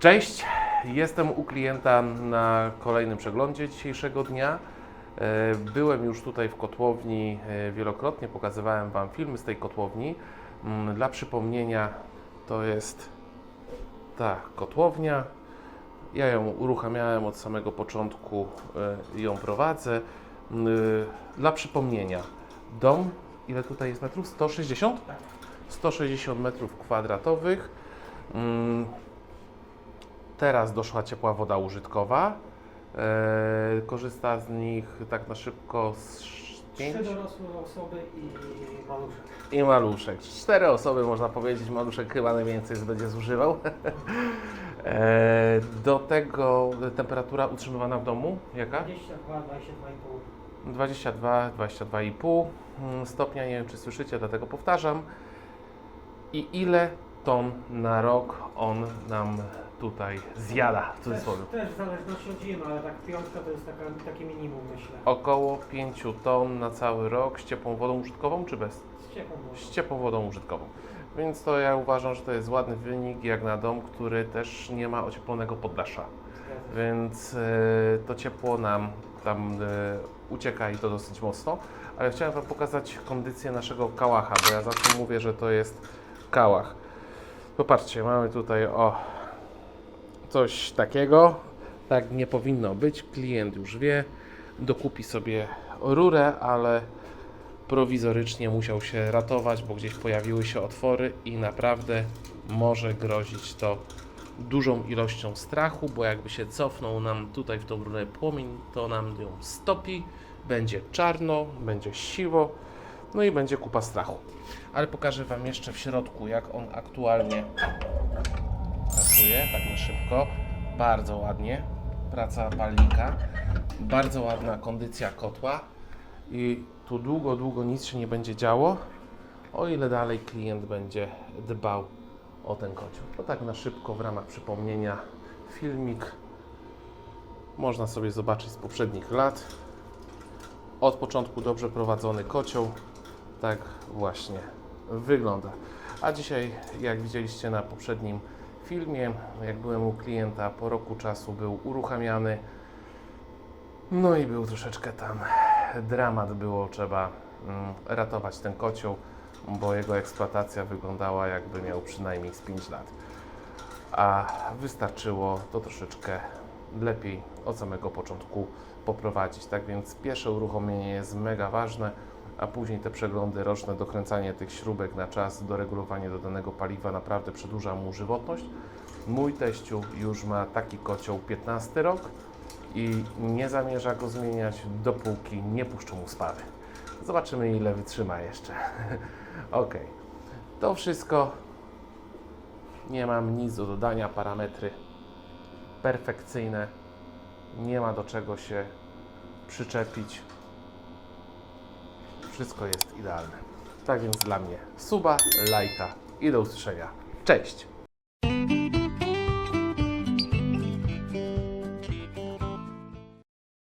Cześć, jestem u klienta na kolejnym przeglądzie dzisiejszego dnia. E, Byłem już tutaj w kotłowni e, wielokrotnie, pokazywałem Wam filmy z tej kotłowni. Mm, Dla przypomnienia, to jest ta kotłownia. Ja ją uruchamiałem od samego początku, e, ją prowadzę. Mm, Dla przypomnienia, dom, ile tutaj jest metrów? 160? 160 metrów kwadratowych. Teraz doszła ciepła woda użytkowa. E, korzysta z nich tak na szybko z pięć Trzy dorosłe osoby i maluszek. i maluszek. Cztery osoby można powiedzieć, maluszek chyba najwięcej będzie zużywał. e, do tego temperatura utrzymywana w domu jaka? 22, 22,5. 22, 22,5 mm, stopnia. Nie wiem, czy słyszycie, dlatego powtarzam. I ile ton na rok on nam tutaj zjada, w Też, cudzysłowie? też w zależności od zimy, ale tak piątka to jest taka, takie minimum myślę. Około 5 ton na cały rok z ciepłą wodą użytkową, czy bez? Z ciepłą wodą. Z ciepłą wodą użytkową. Więc to ja uważam, że to jest ładny wynik, jak na dom, który też nie ma ocieplonego poddasza. Więc e, to ciepło nam tam e, ucieka i to dosyć mocno. Ale chciałem Wam pokazać kondycję naszego kałacha, bo ja zawsze mówię, że to jest kałach. Popatrzcie, mamy tutaj o coś takiego. Tak nie powinno być. Klient już wie, dokupi sobie rurę, ale prowizorycznie musiał się ratować, bo gdzieś pojawiły się otwory i naprawdę może grozić to dużą ilością strachu, bo jakby się cofnął nam tutaj w tą rurę płomień, to nam ją stopi, będzie czarno, będzie siwo, no i będzie kupa strachu. Ale pokażę Wam jeszcze w środku, jak on aktualnie tak na szybko. Bardzo ładnie, praca palnika, bardzo ładna kondycja kotła i tu długo, długo nic się nie będzie działo, o ile dalej klient będzie dbał o ten kocioł. To tak na szybko w ramach przypomnienia filmik można sobie zobaczyć z poprzednich lat. Od początku dobrze prowadzony kocioł tak właśnie wygląda. A dzisiaj, jak widzieliście na poprzednim filmie, jak byłem u klienta, po roku czasu był uruchamiany. No i był troszeczkę tam dramat, było trzeba mm, ratować ten kocioł, bo jego eksploatacja wyglądała jakby miał przynajmniej z 5 lat. A wystarczyło to troszeczkę lepiej od samego początku poprowadzić. Tak więc pierwsze uruchomienie jest mega ważne, a później te przeglądy roczne, dokręcanie tych śrubek na czas, doregulowanie do danego paliwa naprawdę przedłuża mu żywotność. Mój teściu już ma taki kocioł 15 rok i nie zamierza go zmieniać, dopóki nie puszczą mu spawy. Zobaczymy, ile wytrzyma jeszcze. ok, to wszystko. Nie mam nic do dodania. Parametry perfekcyjne. Nie ma do czego się przyczepić. Wszystko jest idealne. Tak więc dla mnie suba, lajka i do usłyszenia. Cześć!